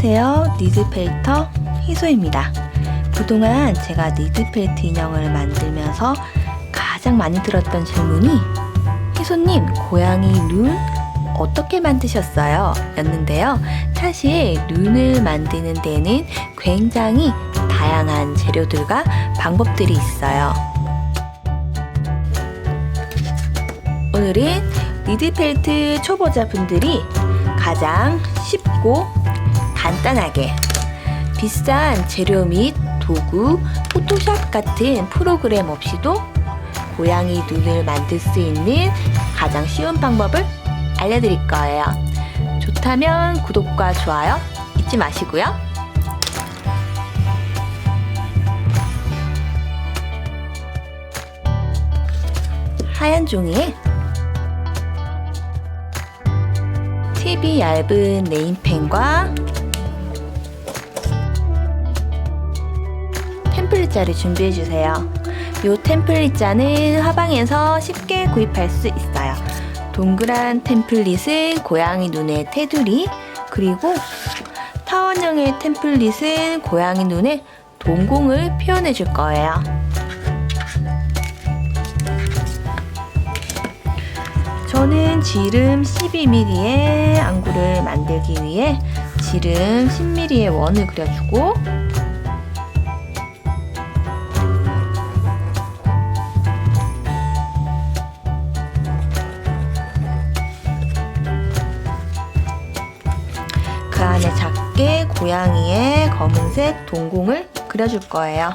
안녕하세요. 니즈펠터 희소입니다. 그동안 제가 니즈펠트 인형을 만들면서 가장 많이 들었던 질문이 희소님, 고양이 눈 어떻게 만드셨어요? 였는데요. 사실 눈을 만드는 데는 굉장히 다양한 재료들과 방법들이 있어요. 오늘은 니드펠트 초보자분들이 가장 쉽고 간단하게 비싼 재료 및 도구, 포토샵 같은 프로그램 없이도 고양이 눈을 만들 수 있는 가장 쉬운 방법을 알려드릴 거예요. 좋다면 구독과 좋아요 잊지 마시고요. 하얀 종이에 팁이 얇은 네임펜과 템플릿자를 준비해 주세요. 이 템플릿자는 화방에서 쉽게 구입할 수 있어요. 동그란 템플릿은 고양이 눈의 테두리, 그리고 타원형의 템플릿은 고양이 눈의 동공을 표현해 줄 거예요. 저는 지름 12mm의 안구를 만들기 위해 지름 10mm의 원을 그려주고 작게 고양이의 검은색 동공을 그려줄 거예요.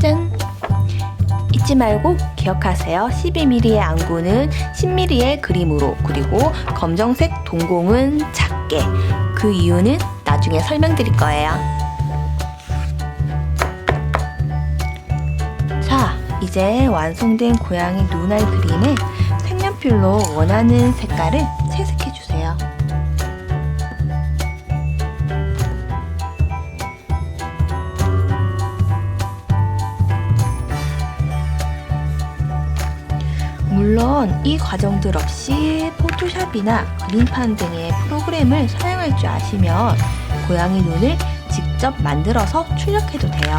짠! 잊지 말고 기억하세요. 12mm의 안구는 10mm의 그림으로 그리고 검정색 동공은 작게 그 이유는 나중에 설명드릴 거예요. 자, 이제 완성된 고양이 눈알 그림에 색연필로 원하는 색깔을 채색해 주세요. 물론 이 과정들 없이 포토샵이나 그림판 등의 프로그램을 사용할 줄 아시면 고양이 눈을 직접 만들어서 출력해도 돼요.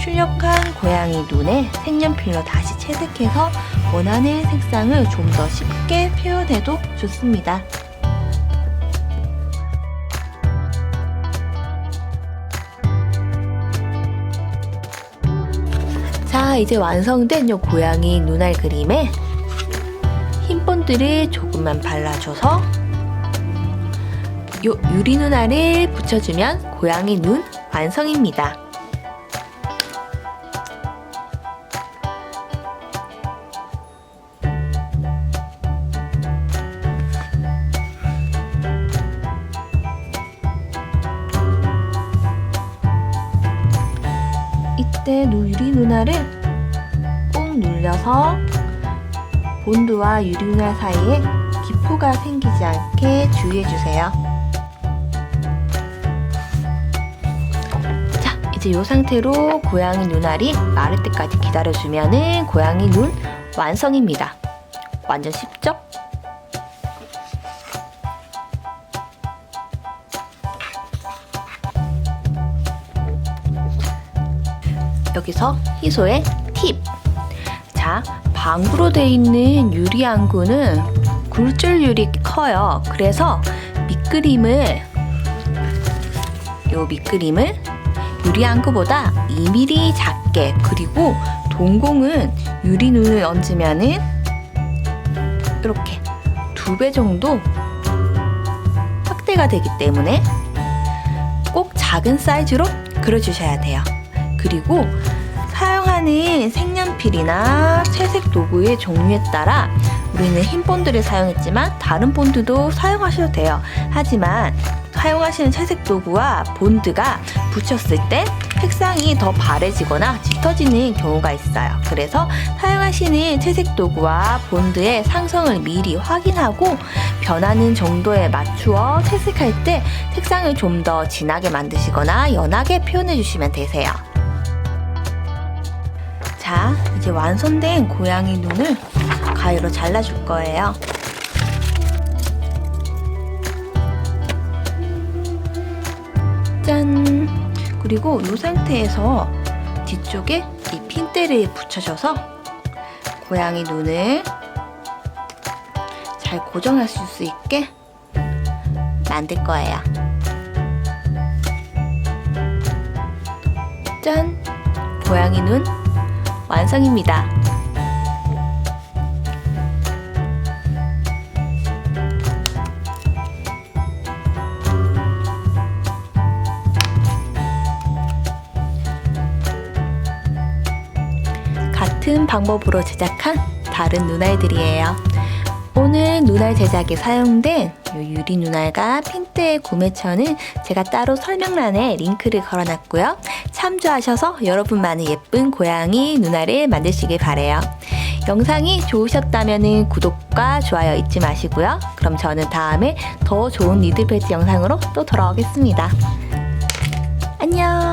출력한 고양이 눈에 색연필로 다시 채색해서 원하는 색상을 좀 더 쉽게 표현해도 좋습니다. 자, 이제 완성된 요 고양이 눈알 그림에 흰 본드를 조금만 발라줘서 요 유리 눈알을 붙여주면 고양이 눈 완성입니다. 이때 누- 유리 눈알을 꾹 눌려서 본드와 유리 눈알 사이에 기포가 생기지 않게 주의해 주세요. 이제 이 상태로 고양이 눈알이 마를 때까지 기다려주면 은 고양이 눈 완성입니다. 완전 쉽죠? 여기서 희소의 팁. 자, 방구로 돼 있는 유리 안구는 굴절율이 커요. 그래서 밑그림을 요 밑그림을 유리 안구보다 2mm 작게 그리고 동공은 유리 눈을 얹으면은 이렇게 두 배 정도 확대가 되기 때문에 꼭 작은 사이즈로 그려주셔야 돼요. 그리고 사용하는 색연필이나 채색 도구의 종류에 따라 우리는 흰 본드를 사용했지만 다른 본드도 사용하셔도 돼요. 하지만 사용하시는 채색 도구와 본드가 붙였을 때 색상이 더 바래지거나 짙어지는 경우가 있어요. 그래서 사용하시는 채색 도구와 본드의 상성을 미리 확인하고 변하는 정도에 맞추어 채색할 때 색상을 좀 더 진하게 만드시거나 연하게 표현해 주시면 되세요. 자, 이제 완성된 고양이 눈을 가위로 잘라줄 거예요. 짠! 그리고 이 상태에서 뒤쪽에 이 핀대를 붙여줘서 고양이 눈을 잘 고정하실 수 있게 만들 거예요. 짠! 고양이 눈 완성입니다. 같은 방법으로 제작한 다른 눈알들이에요. 오늘 눈알 제작에 사용된 이 유리 눈알과 핀대의 구매처는 제가 따로 설명란에 링크를 걸어놨고요. 참조하셔서 여러분만의 예쁜 고양이 눈알을 만드시길 바래요. 영상이 좋으셨다면 구독과 좋아요 잊지 마시고요. 그럼 저는 다음에 더 좋은 니들 배지 영상으로 또 돌아오겠습니다. 안녕.